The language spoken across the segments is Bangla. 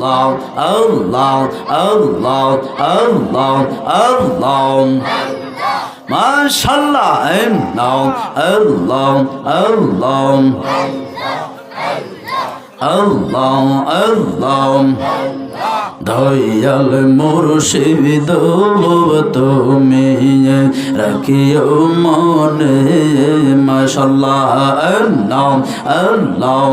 Allah, Allah, Allah, Allah, Allah. MashaAllah, Allah, Allah, Allah. Allah, Allah. Dayal মুর্শিদ, তুমি রাখিও মনে। মাশাল্লাহ, আল্লাহ আল্লাহ।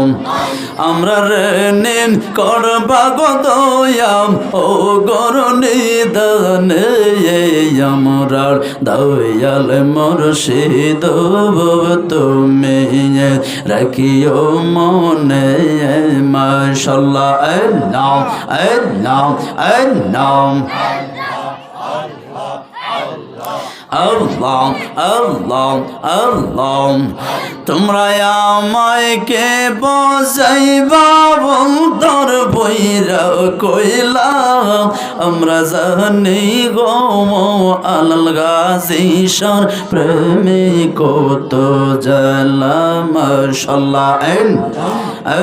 আমরা রে নিন করবা গো দয়াম, ও গরনি দানে আমরার দয়াল মুর্শিদ, তুমি রাখিও মনে। মাশাল্লাহ আল্লাহ আল্লাহ আল্লাহ আল্লাহ আল্লাহ আল্লাহ তোমরা আমায় কে বজাইবা বন্তর বইরা কইলা। আমরা জানি গো আলাল গাজীশ্বর প্রেমে কত জালা মাশাল্লাহ।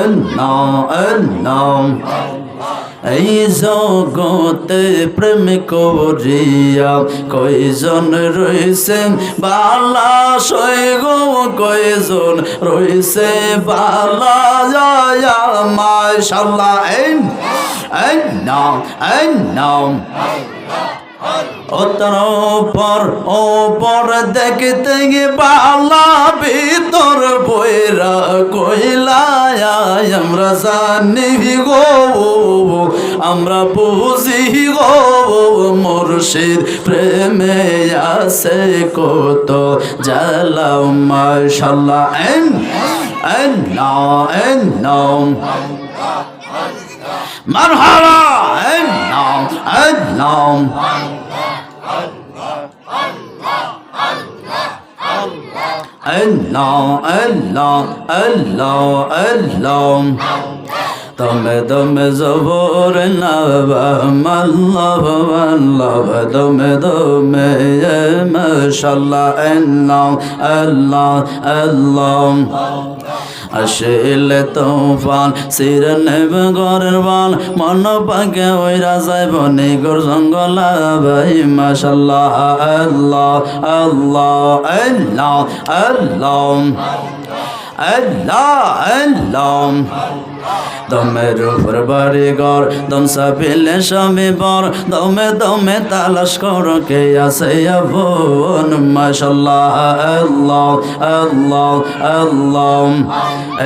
আল্লাহ আল্লাহ এই জগতে প্রেম করিয়া কয়জন রয়েছেন বালা সই গো, কয়জন রয়েছে? বালা জয়া মাশাল্লাহ এই এই নাম এই নাম ওতর পর ও পর দেখতে গে বালা ভিতর কইলা আমরা জানি গো, আমরা বুঝি গো, মুর্শিদ প্রেমে আছে কত জালাও মাশাল্লাহ। এন এন নাও এন নাও মারহাবা, এন নাও এন নাও Allah, Allah, Allah, Allah. Dame dame zabur nabam Allah Allah dame dame ya mashallah Allah তোফান সিরে নেবে ঘরের বাল মন পাকে ওই রাজায় বনে গোর জঙ্গল ভাই মাশাল্লাহ, আল্লাহ আল্লাহ আল্লাহ আল্লাহ আল্লাহ আল্লাহ। দমের উপর বাড়ি ঘর, দম সাবিলে স্বামী বর। দমে দমে তালাশ কর, কে আছে বোন মাশাল্লাহ, আল্লাহ আল্লাহ আল্লাহ।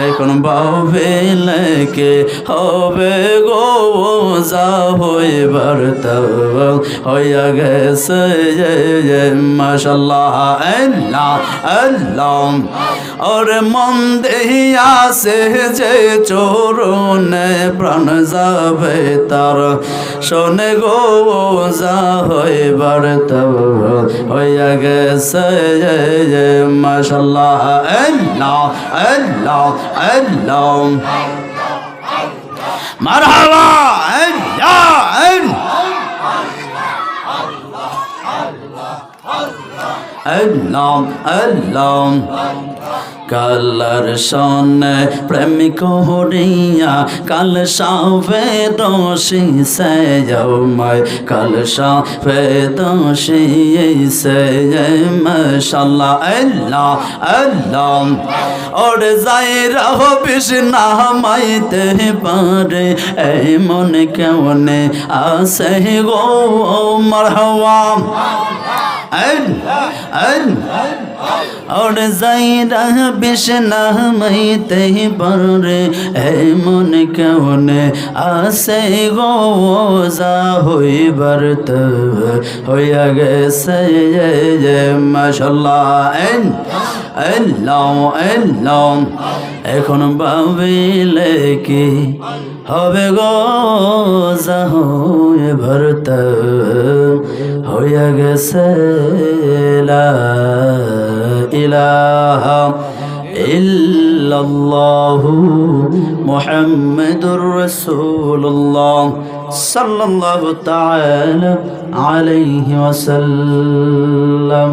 এখন বাবিলে কে হবে গো? যা হইবার হইয়া গেছে মাশাল্লাহ, আল্লাহ আল্লাহ। ওরে মন দেহিয়াছে যে চোরনে প্রাণ যাবে তার। শোনে গো, যা হইবার তব হইয়া গেছে। মাশাল্লাহ। আল্লাহ আল্লাহ আল্লাহ। মারহাবা। আল্লাহ আল্লাহ। আল্লাহ আল্লাহ। কালার সনে প্রেমিক হরিয়া, কাল সাফে দোষী সে মায় কাল সাফে দোষী সে আল্লাহ আল্লাহ। ওর যাই রহ বিষ্ণা মাইতে পারে, এই মনে কেমনে আসে গো মরহওয়া और जाइरा बिशना मैते परे এমন কেমনে আসে গো যা হইবার তো হইয়া গেছে মাশাল্লাহ আল্লাহ আল্লাহ এখন ভাবিলে কি হবে গো যা হয়ে ভরত হইয়া গেছে লা ইলাহা ইল্লাল্লাহু মুহাম্মাদুর রাসূলুল্লাহ সাল্লাল্লাহু তাআলা আলাইহি ওয়াসাল্লাম